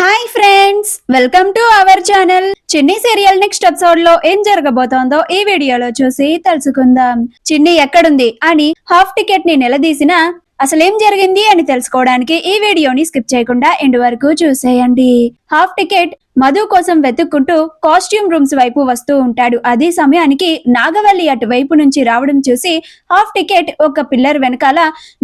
Hi friends welcome to our channel. Chinni serial next ఎపిసోడ్లో ఏం జరగబోతోందో ఈ వీడియోలో చూసి తెలుసుకుందాం. చిన్ని ఎక్కడుంది అని హాఫ్ టికెట్ని నిలదీసిన అసలేం జరిగింది అని తెలుసుకోవడానికి ఈ వీడియోని స్కిప్ చేయకుండా ఎండ్ వరకు చూసేయండి. హాఫ్ టికెట్ మధు కోసం వెతుక్కుంటూ కాస్ట్యూమ్ రూమ్స్ వైపు వస్తూ ఉంటాడు. అదే సమయానికి నాగవల్లి అటువైపు నుంచి రావడం చూసి హాఫ్ టికెట్ ఒక పిల్లర్ వెనకాల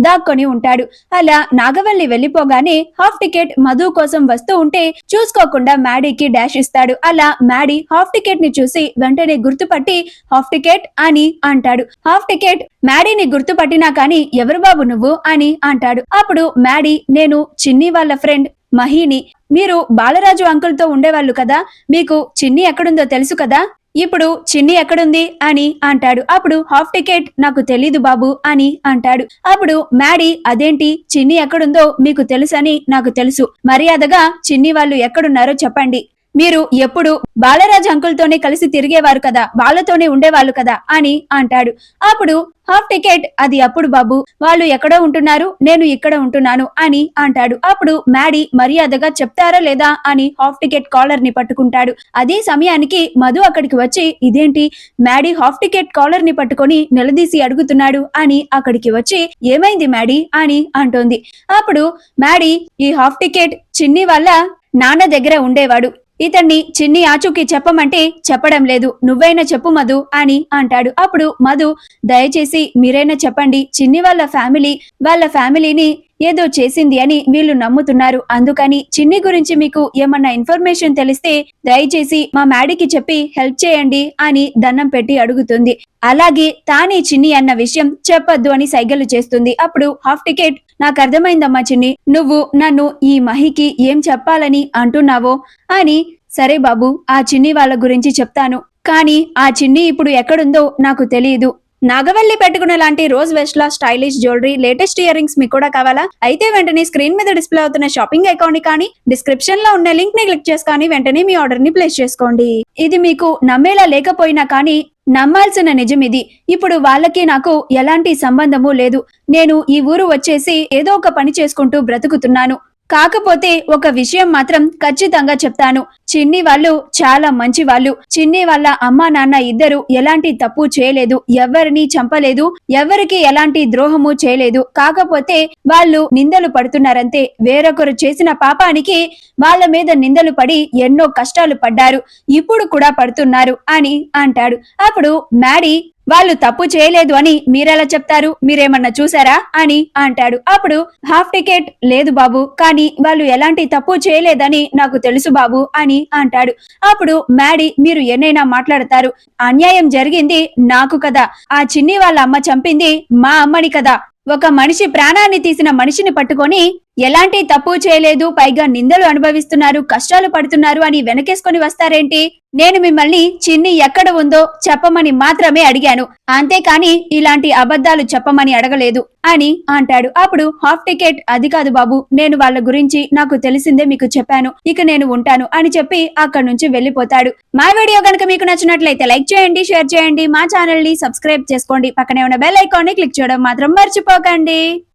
దాక్కొని ఉంటాడు. అలా నాగవల్లి వెళ్ళిపోగానే హాఫ్ టికెట్ మధు కోసం వస్తూ ఉంటే చూసుకోకుండా మ్యాడీకి డాష్ ఇస్తాడు. అలా మ్యాడీ హాఫ్ టికెట్ని చూసి వెంటనే గుర్తుపట్టి హాఫ్ టికెట్ అని అంటాడు. హాఫ్ టికెట్ మ్యాడీని గుర్తుపట్టినా కానీ ఎవరు బాబు నువ్వు అని అంటాడు. అప్పుడు మ్యాడీ నేను చిన్ని వాళ్ళ ఫ్రెండ్ మహిని మీరు బాలరాజు అంకుల్తో ఉండేవాళ్ళు కదా? మీకు చిన్ని ఎక్కడుందో తెలుసు కదా? ఇప్పుడు చిన్ని ఎక్కడుంది? అని అంటాడు. అప్పుడు హాఫ్ టికెట్ నాకు తెలీదు బాబు అని అంటాడు. అప్పుడు మ్యాడీ అదేంటి? చిన్ని ఎక్కడుందో మీకు తెలుసని నాకు తెలుసు. మర్యాదగా చిన్ని వాళ్ళు ఎక్కడున్నారో చెప్పండి. మీరు ఎప్పుడు బాలరాజ్ అంకుల్ తోనే కలిసి తిరిగేవారు కదా వాళ్ళతోనే ఉండేవాళ్ళు కదా అని అంటాడు. అప్పుడు హాఫ్ టికెట్ అది అప్పుడు బాబు వాళ్ళు ఎక్కడో ఉంటున్నారు నేను ఇక్కడ ఉంటున్నాను అని అంటాడు. అప్పుడు మ్యాడీ మర్యాదగా చెప్తారా లేదా అని హాఫ్ టికెట్ కాలర్ని పట్టుకుంటాడు. అదే సమయానికి మధు అక్కడికి వచ్చి ఇదేంటి? మ్యాడీ హాఫ్ టికెట్ కాలర్ని పట్టుకొని నిలదీసి అడుగుతున్నాడు అని అక్కడికి వచ్చి ఏమైంది మ్యాడీ? అని అంటోంది. అప్పుడు మ్యాడీ ఈ హాఫ్ టికెట్ చిన్ని వల్ల నాన్న దగ్గర ఉండేవాడు. ఇతన్ని చిన్ని ఆచూకి చెప్పమంటే చెప్పడం లేదు. నువ్వైనా చెప్పు మధు అని అంటాడు. అప్పుడు మధు దయచేసి మీరైనా చెప్పండి. చిన్ని వాళ్ళ ఫ్యామిలీ వాళ్ళ ఫ్యామిలీని ఏదో చేసింది అని వీళ్ళు నమ్ముతున్నారు. అందుకని చిన్ని గురించి మీకు ఏమన్నా ఇన్ఫర్మేషన్ తెలిస్తే దయచేసి మా మ్యాడీకి చెప్పి హెల్ప్ చేయండి అని దండం పెట్టి అడుగుతుంది. అలాగే తానే చిన్ని అన్న విషయం చెప్పొద్దు అని సైగలు చేస్తుంది. అప్పుడు హాఫ్ టికెట్ నాకు అర్థమైందమ్మా చిన్ని. నువ్వు నన్ను ఈ మహికి ఏం చెప్పాలని అంటున్నావో? అని సరే బాబు ఆ చిన్ని వాళ్ళ గురించి చెప్తాను. కానీ ఆ చిన్ని ఇప్పుడు ఎక్కడుందో నాకు తెలియదు. నాగవల్లి పెట్టుకున్న లాంటి రోజ్ వెస్ట్లా stylish jewellery latest earrings మీకు కూడా కావాలా? అయితే వెంటనే స్క్రీన్ మీద డిస్ప్లే అవుతున్న షాపింగ్ అకౌంట్ని కానీ డిస్క్రిప్షన్లో ఉన్న లింక్ని క్లిక్ చేసి కానీ వెంటనే మీ ఆర్డర్ని ప్లేస్ చేసుకోండి. ఇది మీకు నమ్మేలా లేకపోయినా కానీ నమ్మాల్సిన నిజం ఇది ఇప్పుడు వాళ్ళకి నాకు ఎలాంటి సంబంధము లేదు. నేను ఈ ఊరు వచ్చేసి ఏదో ఒక పని చేసుకుంటూ బ్రతుకుతున్నాను. కాకపోతే ఒక విషయం మాత్రం ఖచ్చితంగా చెప్తాను. చిన్ని వాళ్ళు చాలా మంచి వాళ్ళు. చిన్ని వాళ్ళ అమ్మా నాన్న ఇద్దరు ఎలాంటి తప్పు చేయలేదు. ఎవరిని చంపలేదు. ఎవరికి ఎలాంటి ద్రోహము చేయలేదు. కాకపోతే వాళ్ళు నిందలు పడుతున్నారంతే. వేరొకరు చేసిన పాపానికి వాళ్ళ మీద నిందలు పడి ఎన్నో కష్టాలు పడ్డారు. ఇప్పుడు కూడా పడుతున్నారు అని అంటాడు. అప్పుడు మ్యాడీ వాళ్ళు తప్పు చేయలేదు అని మీరెలా చెప్తారు? మీరేమన్నా చూసారా? అని అంటాడు. అప్పుడు హాఫ్ టికెట్ లేదు బాబు కానీ వాళ్ళు ఎలాంటి తప్పు చేయలేదని నాకు తెలుసు బాబు అని అంటాడు. అప్పుడు మ్యాడీ మీరు ఎన్నైనా మాట్లాడతారు. అన్యాయం జరిగింది నాకు కదా. ఆ చిన్ని వాళ్ళ అమ్మ చంపింది మా అమ్మని కదా. ఒక మనిషి ప్రాణాన్ని తీసిన మనిషిని పట్టుకొని ఎలాంటి తప్పు చేయలేదు పైగా నిందలు అనుభవిస్తున్నారు కష్టాలు పడుతున్నారు అని వెనకేసుకొని వస్తారేంటి? నేను మిమ్మల్ని చిన్ని ఎక్కడ ఉందో చెప్పమని మాత్రమే అడిగాను. అంతేకాని ఇలాంటి అబద్ధాలు చెప్పమని అడగలేదు అని అంటాడు. అప్పుడు హాఫ్ టికెట్ అది కాదు బాబు నేను వాళ్ళ గురించి నాకు తెలిసిందే మీకు చెప్పాను ఇక నేను ఉంటాను అని చెప్పి అక్కడి నుంచి వెళ్ళిపోతాడు. మా వీడియో కనుక మీకు నచ్చినట్లయితే లైక్ చేయండి షేర్ చేయండి మా ఛానల్ని సబ్స్క్రైబ్ చేసుకోండి. పక్కనే ఉన్న బెల్ ఐకాన్ని క్లిక్ చేయడం మాత్రం మర్చిపోకండి